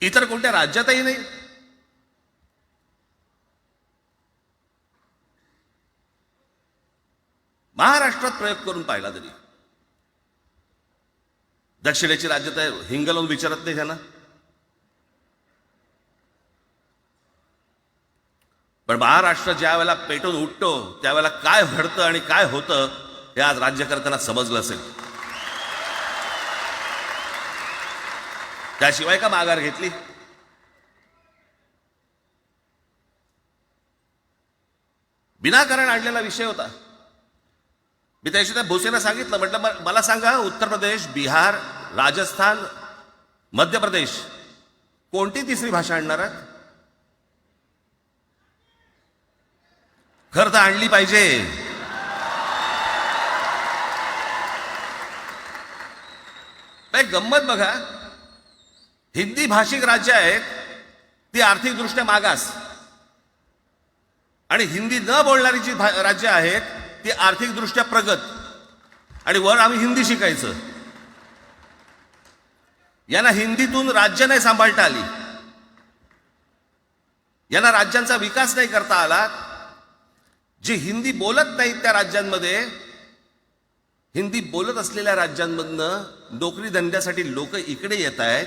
इतर कोणत्या राज्यातही नाही. महाराष्ट्रात प्रयोग करून पाहिला तरी. दक्षिणेची राज्य तर हिंगलवून विचारत नाही त्यांना पण महाराष्ट्र ज्या वेळेला पेटून उठतो त्यावेळेला काय घडतं आणि काय होतं हे आज राज्यकर्त्यांना समजलं असेल. त्याशिवाय का माघार घेतली? विनाकारण आणलेला विषय होता. मी त्याशी त्या भोसेला सांगितलं. म्हटलं मला सांगा उत्तर प्रदेश बिहार राजस्थान मध्य प्रदेश कोणती तिसरी भाषा आणणार आहात? खरं तर आणली पाहिजे. गंमत बघा. हिंदी भाषिक राज्य आहेत ती आर्थिकदृष्ट्या मागास. आणि हिंदी न बोलणारी जी भा- राज्य आहेत ती आर्थिकदृष्ट्या प्रगत. आणि वर आम्ही हिंदी शिकायचं. यांना हिंदीतून राज्य नाही सांभाळता आली. यांना राज्यांचा विकास नाही करता आला. जे हिंदी बोलत नाहीत त्या राज्यांमध्ये हिंदी बोलत असलेल्या राज्यांमधनं नोकरी धंद्यासाठी लोक इकडे येत आहेत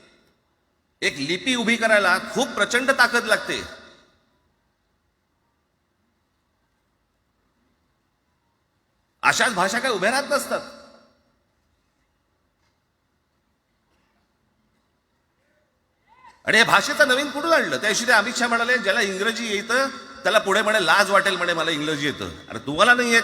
एक लिपी उभी करायला खूप प्रचंड ताकद लागते. अशाच भाषा काय उभ्या राहत नसतात. आणि या भाषेचं नवीन कुठून आणलं? त्याशी ते अमित शहा म्हणाले ज्याला इंग्रजी येतं त्याला पुढे म्हणे लाज वाटेल म्हणे मला इंग्रजी येतं. अरे तुम्हाला नाही येत.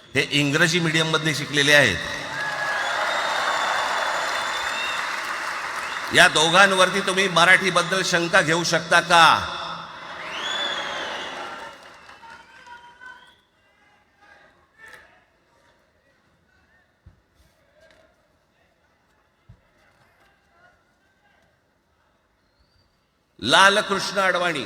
हे इंग्रजी मीडियममध्ये शिकलेले आहेत. या दोघांवरती तुम्ही मराठीबद्दल शंका घेऊ शकता का? Lalkrishna Advani.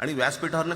आणि व्यासपीठावरनं